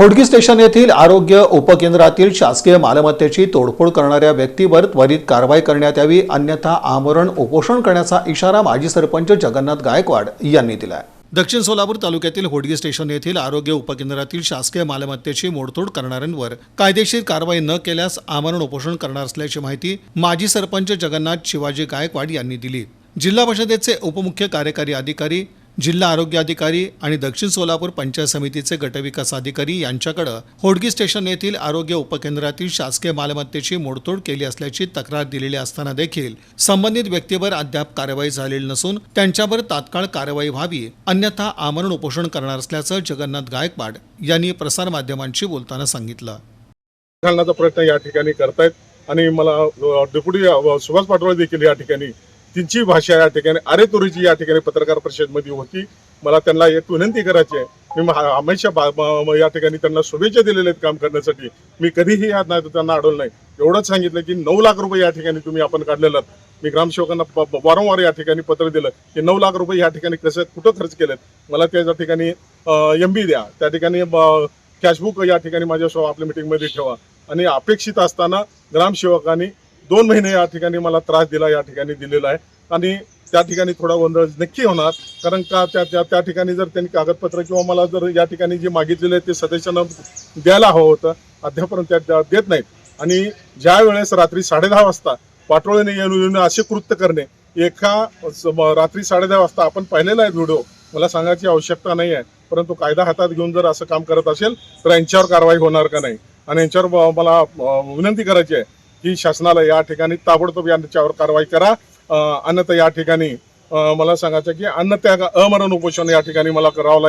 Hodgi station येथील आरोग्य उपकेंद्रातील शासकीय मालमत्तेची तोडफोड करणाऱ्या व्यक्तीवर त्वरित कारवाई करण्यात यावी अन्यथा आमरण उपोषण करण्याचा इशारा माजी सरपंच जगन्नाथ गायकवाड यांनी दिला दक्षिण सोलापूर तालुक्यातील होडगी स्टेशन येथील आरोग्य उपकेंद्रातील शासकीय मालमत्तेची मोडतोड करणाऱ्यांवर कायदेशीर कारवाई न केल्यास आमरण उपोषण करणार असल्याची माहिती माजी सरपंच जगन्नाथ शिवाजी गायकवाड यांनी दिली. जिल्हा परिषदेचे उपमुख्य कार्यकारी अधिकारी जिल्हा आरोग्य अधिकारी आणि दक्षिण सोलापूर पंचायत समितीचे गटविकास अधिकारी यांच्याकडे होडगी स्टेशन येथील आरोग्य उपकेंद्रातील शासकीय मालमत्तेची मोडतोड केली असल्याची तक्रार दिलेली असताना देखील संबंधित व्यक्तीवर अद्याप कारवाई झालेली नसून त्यांच्यावर तात्काळ कारवाई व्हावी अन्यथा आमरण उपोषण करणार असल्याचं जगन्नाथ गायकवाड यांनी प्रसारमाध्यमांशी बोलताना सांगितलं. घालण्याचा प्रयत्न या ठिकाणी करतायत आणि मला डेप्युटी सुभाष पाटोळे देखील या ठिकाणी त्यांची भाषा या ठिकाणी अरे तुरीची या ठिकाणी पत्रकार परिषदमध्ये होती. मला त्यांना एक विनंती करायची आहे. मी महा- हमेशा बा- या ठिकाणी त्यांना शुभेच्छा दिलेल्या आहेत काम करण्यासाठी. मी कधीही या नाही त्यांना अडवलं नाही. एवढंच सांगितलं की नऊ लाख रुपये या ठिकाणी तुम्ही आपण काढलेलं मी ग्रामसेवकांना प- वारंवार या ठिकाणी पत्र दिलं की नऊ लाख रुपये या ठिकाणी कसं कुठं खर्च केलेत? मला त्या ठिकाणी एम बी द्या. त्या ठिकाणी कॅशबुक या ठिकाणी माझ्यासोबत आपल्या मीटिंगमध्ये ठेवा. आणि अपेक्षित असताना ग्रामसेवकांनी दोन महिने या ठिकाणी मला त्रास दिला या ठिकाणी दिलेला आहे. आणि त्या ठिकाणी थोडा गोंधळ नक्की होणार. कारण का त्या त्या त्या ठिकाणी जर त्यांनी कागदपत्र किंवा मला जर या ठिकाणी जे मागितलेले आहे ते सदस्यांना द्यायला हवं होतं अद्यापर्यंत त्या- देत नाहीत. आणि ज्या वेळेस रात्री साडेदहा वाजता पाटोळेने येऊन येऊन असे कृत्य करणे एका रात्री साडेदहा वाजता आपण पाहिलेला आहे व्हिडिओ. मला सांगायची आवश्यकता नाही आहे. परंतु कायदा हातात घेऊन जर असं काम करत असेल तर यांच्यावर कारवाई होणार का नाही? आणि यांच्यावर मला विनंती करायची आहे की शासनाला या ठिकाणी ताबडतोब यांच्यावर कारवाई करा. अन्यथा या ठिकाणी मला सांगायचं की अन्नत्याग अमरण उपोषण या ठिकाणी मला करावं लागेल.